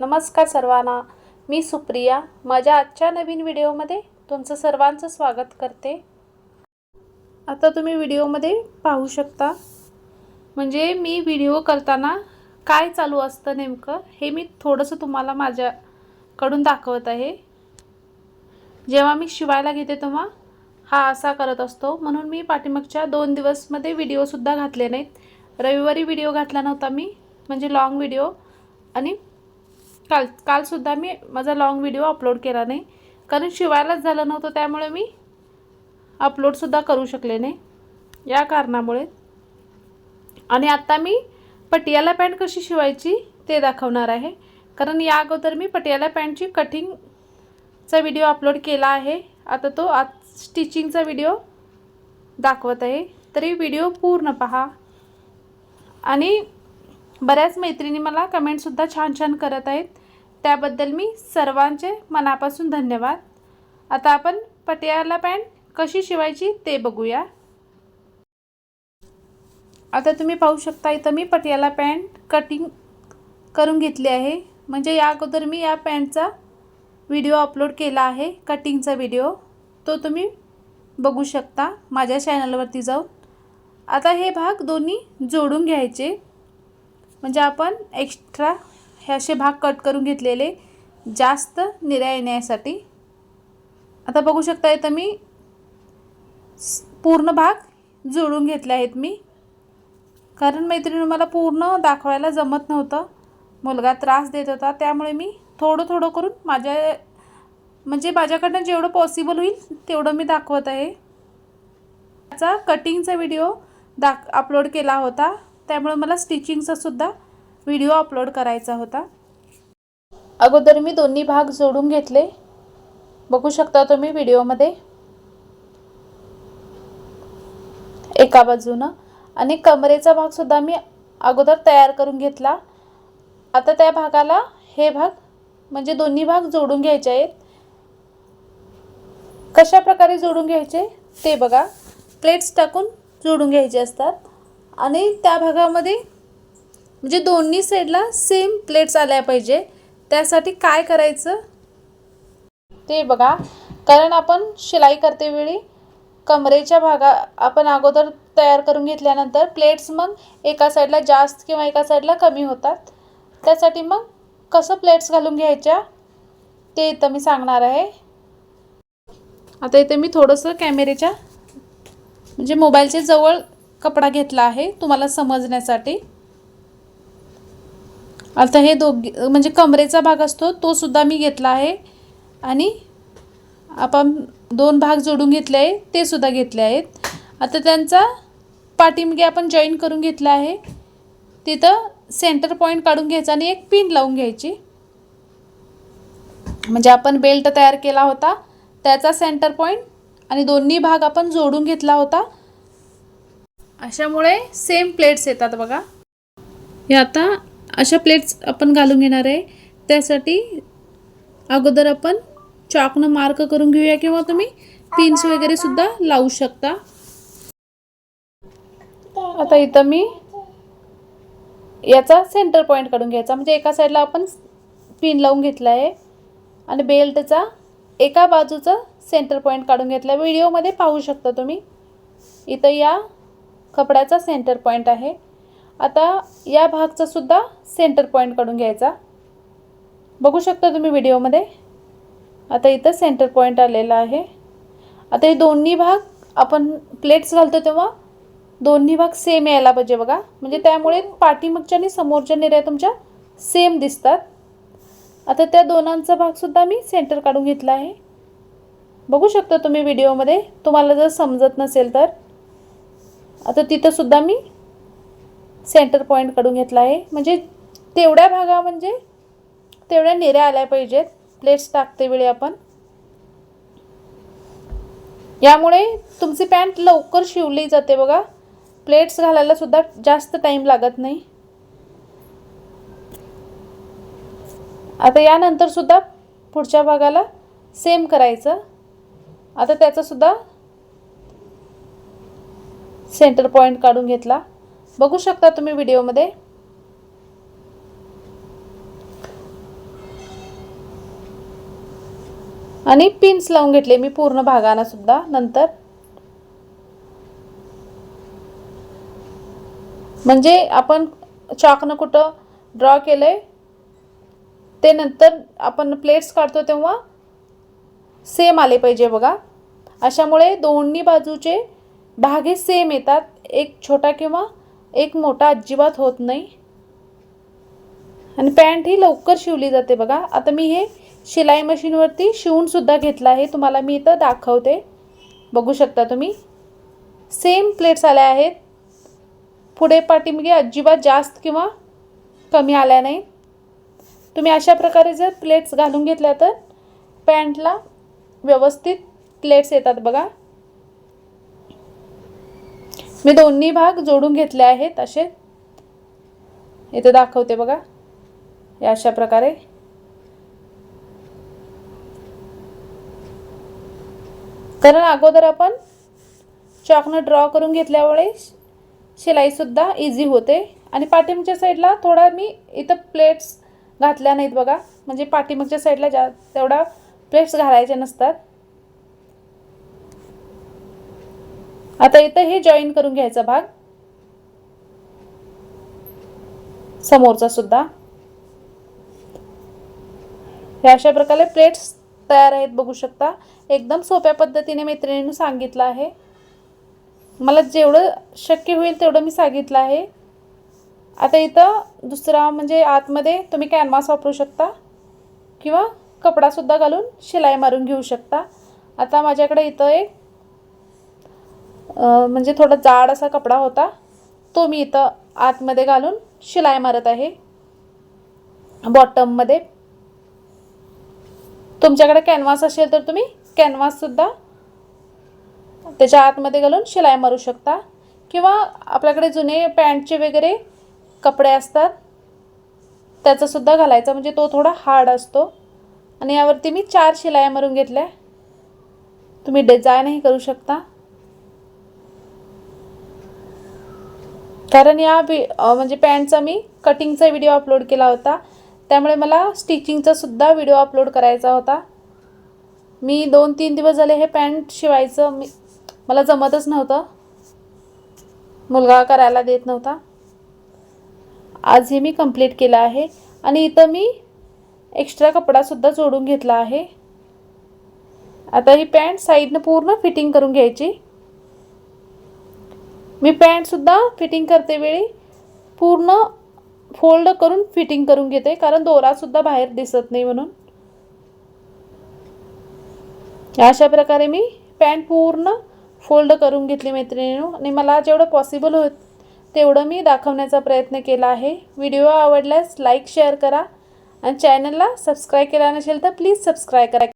नमस्कार सर्वांना. मी सुप्रिया. माझ्या आजच्या नवीन व्हिडिओमध्ये तुमचं सर्वांचं स्वागत करते. आता तुम्ही व्हिडिओमध्ये पाहू शकता. म्हणजे मी व्हिडिओ करताना काय चालू असतं नेमकं हे मी थोडंसं तुम्हाला माझ्याकडून दाखवत आहे. जेव्हा मी शिवायला घेते तेव्हा हा असा करत असतो. म्हणून मी पाठीमागच्या दोन दिवसमध्ये व्हिडिओसुद्धा घातले नाहीत. रविवारी व्हिडिओ घातला नव्हता मी. म्हणजे लाँग व्हिडिओ आणि काल कालसुद्धा मी माझा लॉंग व्हिडिओ अपलोड केला नाही. कारण शिवायलाच झालं नव्हतं त्यामुळे मी अपलोडसुद्धा करू शकले नाही. या कारणामुळे. आणि आत्ता मी पटियाला पॅन्ट कशी शिवायची ते दाखवणार आहे. कारण या अगोदर मी पटियाला पॅन्टची कटिंगचा व्हिडिओ अपलोड केला आहे. आता तो आज स्टिचिंगचा व्हिडिओ दाखवत आहे. तरी व्हिडिओ पूर्ण पहा. आणि बऱ्याच मैत्रिणी मला कमेंटसुद्धा छान छान करत आहेत. त्याबद्दल मी सर्वांचे मनापासून धन्यवाद. आता आपण पटियाला पॅन्ट कशी शिवायची ते बघूया. आता तुम्ही पाहू शकता इथं मी पटियाला पॅन्ट कटिंग करून घेतली आहे. म्हणजे या अगोदर मी या पॅन्टचा व्हिडिओ अपलोड केला आहे कटिंगचा व्हिडिओ तो तुम्ही बघू शकता माझ्या चॅनलवरती जाऊन. आता हे भाग दोन्ही जोडून घ्यायचे. म्हणजे आपण एक्स्ट्रा हे असे भाग कट करून घेतलेले जास्त निर्या येण्यासाठी. आता बघू शकता इथं मी पूर्ण भाग जोडून घेतले आहेत मी. कारण मैत्रिणी मला पूर्ण दाखवायला जमत नव्हतं. मुलगा त्रास देत होता त्यामुळे मी थोडं थोडं करून माझ्या म्हणजे माझ्याकडनं जेवढं पॉसिबल होईल तेवढं मी दाखवत आहे. त्याचा कटिंगचा व्हिडिओ दाख अपलोड केला होता. त्यामुळे मला स्टिचिंगचा सुद्धा व्हिडिओ अपलोड करायचा होता. अगोदर मी दोन्ही भाग जोडून घेतले. बघू शकता तुम्ही व्हिडिओमध्ये एका बाजूनं. आणि कमरेचा भागसुद्धा मी अगोदर तयार करून घेतला. आता त्या भागाला हे भाग म्हणजे दोन्ही भाग जोडून घ्यायचे आहेत. कशा प्रकारे जोडून घ्यायचे? ते बघा. प्लेट्स टाकून जोडून घ्यायचे असतात. आणि त्या भागामध्ये म्हणजे दोन्ही साईडला सेम प्लेट्स आल्या पाहिजे. त्यासाठी काय करायचं? ते बघा. कारण आपण शिलाई करते वेळी कमरेच्या भागा आपण अगोदर तयार करून घेतल्यानंतर प्लेट्स मग एका साईडला जास्त किंवा एका साईडला कमी होतात. त्यासाठी मग कसं प्लेट्स घालून घ्यायच्या? ते इथं मी सांगणार आहे. आता इथे मी थोडंसं कॅमेरेच्या म्हणजे मोबाईलच्या जवळ कपडा घेतला आहे तुम्हाला समजण्यासाठी. आता हे दोघी म्हणजे कमरेचा भाग असतो तो सुद्धा मी घेतला आहे. आणि आपण दोन भाग जोडून घेतले आहे ते सुद्धा घेतले आहेत. आता त्यांचा पाठीमागे आपण जॉईन करून घेतला आहे. तिथं सेंटर पॉईंट काढून घ्यायचा आणि एक पिन लावून घ्यायची. म्हणजे आपण बेल्ट तयार केला होता त्याचा सेंटर पॉईंट आणि दोन्ही भाग आपण जोडून घेतला होता. अशामुळे सेम प्लेट्स येतात बघा. हे आता अशा प्लेट्स आपण घालून घेणार आहे. त्यासाठी अगोदर आपण चॉकनं मार्क करून घेऊया किंवा तुम्ही पिन्स वगैरे सुद्धा लावू शकता. आता इथं मी याचा सेंटर पॉईंट काढून घ्यायचा. म्हणजे एका साईडला आपण पिन लावून घेतला आहे आणि बेल्टचा एका बाजूचा सेंटर पॉईंट काढून घेतला व्हिडिओमध्ये पाहू शकता तुम्ही. इथं या कपड्याचा सेंटर पॉईंट आहे. आता या भागचा सुद्धा सेंटर पॉईंट काढून घ्यायचा. बघू शकता तुम्ही व्हिडिओमध्ये आता इथं सेंटर पॉईंट आलेला आहे. आता हे दोन्ही भाग आपण प्लेट्स घालतो तेव्हा दोन्ही भाग सेम यायला पाहिजे बघा. म्हणजे त्यामुळे पाठीमागच्या आणि समोरच्या निर्या तुमच्या सेम दिसतात. आता त्या दोनांचा भागसुद्धा मी सेंटर काढून घेतला आहे. बघू शकता तुम्ही व्हिडिओमध्ये तुम्हाला जर समजत नसेल तर. आता तिथंसुद्धा मी सेंटर पॉईंट काढून घेतला आहे. म्हणजे तेवढ्या भागा म्हणजे तेवढ्या निऱ्या आल्या पाहिजेत. प्लेट्स टाकते वेळी आपण. यामुळे तुमची पॅन्ट लवकर शिवली जाते बघा. प्लेट्स घालायला सुद्धा जास्त टाईम लागत नाही. आता यानंतर सुद्धा पुढच्या भागाला सेम करायचं. आता त्याचा सुद्धा सेंटर पॉईंट काढून घेतला. बघू शकता तुम्ही व्हिडिओमध्ये. आणि पिन्स लावून घेतले मी पूर्ण भागाना सुद्धा नंतर. म्हणजे आपण चाकनं कुठं ड्रॉ केलं आहे ते नंतर आपण प्लेट्स काढतो तेव्हा सेम आले पाहिजे बघा. अशामुळे दोन्ही बाजूचे धागे सेम येतात. एक छोटा किंवा एक मोठा अजिबात होत नाही. आणि पॅन्ट ही लवकर शिवली जाते बघा. आता मी हे शिलाई मशीनवरती शिवूनसुद्धा घेतलं आहे. तुम्हाला मी इथं दाखवते. बघू शकता तुम्ही. सेम प्लेट्स आल्या आहेत. पुढे पाठीमागे अजिबात जास्त किंवा कमी आल्या नाही तुम्ही अशा प्रकारे जर प्लेट्स घालून घेतल्या तर पॅन्टला व्यवस्थित प्लेट्स येतात बघा. मी दोन्ही भाग जोडून घेतले आहेत असे. इथे दाखवते बघा. या अशा प्रकारे. कारण अगोदर आपण चॉकनं ड्रॉ करून घेतल्यामुळे शिलाईसुद्धा इझी होते. आणि पाठीमागच्या साईडला थोडा मी इथं प्लेट्स घातल्या नाहीत बघा. म्हणजे पाठीमागच्या साईडला जा तेवढा प्लेट्स घालायचे नसतात. आता इथं हे जॉईन करून घ्यायचा भाग. समोरचा सुद्धा. हे अशा प्रकारे प्लेट्स तयार आहेत बघू शकता. एकदम सोप्या पद्धतीने मैत्रिणीनं सांगितलं आहे. मला जेवढं शक्य होईल तेवढं मी सांगितलं आहे. आता इथं दुसरा म्हणजे आतमध्ये तुम्ही कॅनव्हास वापरू शकता. किंवा कपडासुद्धा घालून शिलाई मारून घेऊ शकता. आता माझ्याकडे इथं एक म्हणजे थोडा जाड असा कपडा होता. तो मी इथं आतमध्ये घालून शिलाई मारत आहे. बॉटममध्ये तुमच्याकडे कॅनव्हास असेल तर तुम्ही कॅनव्हाससुद्धा त्याच्या आतमध्ये घालून शिलाई मारू शकता. किंवा आपल्याकडे जुने पॅन्टचे वगैरे कपडे असतात. त्याचासुद्धा घालायचा. म्हणजे तो थोडा हार्ड असतो. आणि यावरती मी चार शिलाया मारून घेतल्या. तुम्ही डिझाईनही करू शकता. कारण या वि म्हणजे पॅन्टचा मी कटिंगचा व्हिडिओ अपलोड केला होता. त्यामुळे मला स्टिचिंगचा सुद्धा व्हिडिओ अपलोड करायचा होता. मी दोन तीन दिवस झाले हे पॅन्ट शिवायचं मी मला जमतच नव्हतं. मुलगा करायला देत नव्हता. आज हे मी कंप्लीट केलं आहे. आणि इथं मी एक्स्ट्रा कपडासुद्धा जोडून घेतला आहे. आता ही पॅन्ट साईडनं पूर्ण फिटिंग करून घ्यायची. मी पॅन्टसुद्धा फिटिंग करते वेळी. पूर्ण फोल्ड करून फिटिंग करून घेते कारण दोरासुद्धा बाहेर दिसत नाही म्हणून. अशा प्रकारे मी पॅन्ट पूर्ण फोल्ड करून घेतली मैत्रिणीनं. आणि मला जेवढं पॉसिबल होत तेवढं मी दाखवण्याचा प्रयत्न केला आहे. व्हिडिओ आवडल्यास लाईक शेअर करा. आणि चॅनलला सबस्क्राईब केला नसेल तर प्लीज सबस्क्राईब करा.